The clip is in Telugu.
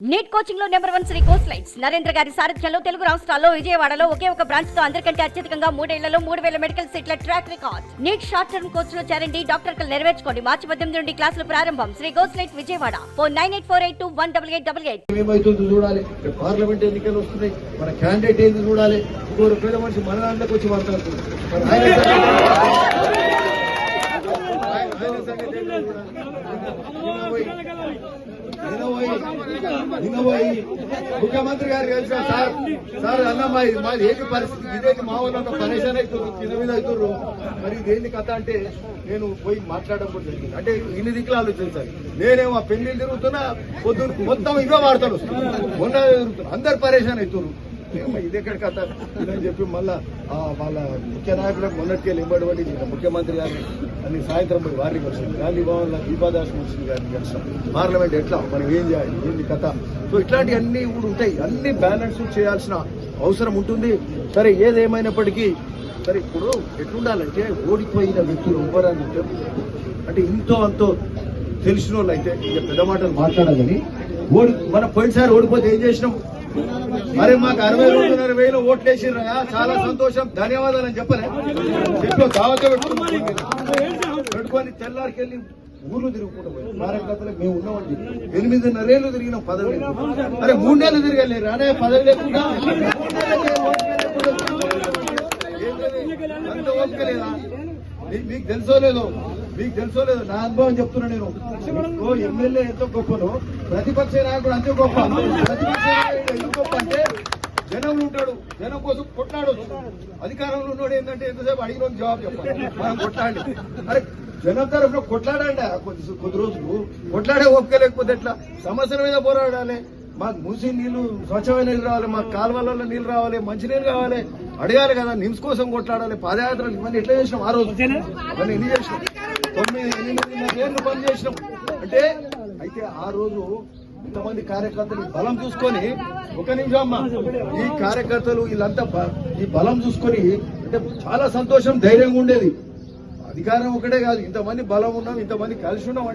Neat కోచింగ్లో number one Sri course lights Narendra గారి సారథ్యంలో తెలుగు రాష్ట్రాల్లో విజయవాడలో ఒకే ఒక బ్రాంచ్తో అందరికంటే అత్యధికంగా మూడేళ్ళలో మూడు వేల మెడికల్ సీట్ల track record NEET short term కోర్స్లో చేరండి డాక్టర్ కలు నెరవేర్చుకోండి. మార్చి పద్దెనిమిది నుండి క్లాసులు ప్రారంభం. Shri course light Vijayawada. Four nine eight four eight two one double eight double eight ఏమైతుందో చూడాలి. పార్లమెంట్ ఎన్నికలు వస్తున్నాయి. మన క్యాండిడేట్ ఏంది చూడాలి. ఇంకొక పేద మనిషి మన దాంట్లోకి వచ్చి మాట్లాడుతుంది. నిన్న పోయి- నిన్న పోయి- ముఖ్యమంత్రి గారు కలిసాం సార్ సార్ అన్న మా మాది ఏంటి పరిస్థితి. ఇదేంటి మా వాళ్ళంతా పరేషాన్ అవుతున్నారు కింద మీద అవుతున్నారు మరి ఇదేంటి కథ అంటే నేను పోయి మాట్లాడడం జరిగింది. అంటే ఇన్ని దిక్కులు ఆలోచించాలి నేనేమో ఆ పెళ్ళి తిరుగుతున్నా పొద్దున్న మొత్తం ఇవే వాడతాడు మొన్న అందరు పరేషాన్ అవుతున్నారు ఇది ఎక్కడ కథ? ఇదని చెప్పి మళ్ళా వాళ్ళ ముఖ్య నాయకులకు మొన్నటికే ఇవ్వబడి ముఖ్యమంత్రి గారిని అన్ని సాయంత్రం పోయి వారికి వచ్చింది. గాంధీ భవన్లో దీపాదాస్ మున్సిపల్ గారిని కలిసాం. పార్లమెంట్ ఎట్లా? మనం ఏం చేయాలి? ఏంది కథ? సో ఇట్లాంటివన్నీ కూడా ఉంటాయి. అన్ని బ్యాలెన్స్ చేయాల్సిన అవసరం ఉంటుంది. సరే ఏదేమైనప్పటికీ సరే ఇప్పుడు ఎట్లుండాలంటే ఓడిపోయిన వ్యక్తులు ఎవ్వరని అంటే ఇంతో అంతో తెలిసిన వాళ్ళు అయితే ఇక పెద్ద మాటలు మాట్లాడాలని ఓడి మనం పోయినసారి ఓడిపోతే ఏం చేసినాం? మరి మాకు అరవై రెండున్నర వేలు ఓట్లు వేసిర్రా చాలా సంతోషం. ధన్యవాదాలు అని చెప్పలే. చెప్పి దావత పెట్టుకుని పెట్టుకొని తెల్లారికెళ్ళి ఊర్లు తిరుగుకుంటూ పోయి కార్యకర్తలకు మేము ఉన్నామండి. ఎనిమిదిన్నరేళ్ళు తిరిగినాం పదవి లేకుండా. అరే మూడేళ్ళు తిరగలేరు రానే పదవి లేకుండా. మీకు తెలుసో లేదో? మీకు తెలుసో లేదో నా అనుభవం చెప్తున్నా నేను. ఓ ఎమ్మెల్యే ఎంతో గొప్పను. ప్రతిపక్ష నాయకుడు అంతే గొప్ప. ప్రతిపక్ష నాయకుడు ఎందుకు గొప్ప అంటే జనంలో ఉంటాడు. జనం కోసం కొట్లాడొచ్చు. అధికారంలో ఉన్నాడు ఏంటంటే ఎంతసేపు అడిగిన జవాబు చెప్పాలి. మనం కొట్లాడి అరే జనం తరఫున కొట్లాడండి. కొద్ది కొద్ది రోజులు కొట్లాడే ఓపిక లేకపోతే ఎట్లా? సమస్యల మీద పోరాడాలి. మాకు మూసి నీళ్ళు స్వచ్ఛమైన నీళ్ళు రావాలి. మాకు కాలువలలో నీళ్ళు రావాలి. మంచినీళ్ళు కావాలి. అడగాలి కదా. నిమ్స్ కోసం కొట్లాడాలి. పాదయాత్రలు ఇవన్నీ ఎట్లా చేసినాం ఆ రోజు? అవన్నీ ఎన్ని చేసినాం? తొమ్మిది ఎనిమిది ఏళ్ళు పని చేసినాం. అంటే అయితే ఆ రోజు ఇంతమంది కార్యకర్తలు బలం చూసుకొని ఒక నిమిషం అమ్మా. ఈ కార్యకర్తలు వీళ్ళంతా ఈ బలం చూసుకొని అంటే చాలా సంతోషం ధైర్యంగా ఉండేది. అధికారం ఒకటే కాదు. ఇంతమంది బలం ఉన్నాం ఇంతమంది కలిసి ఉన్నాం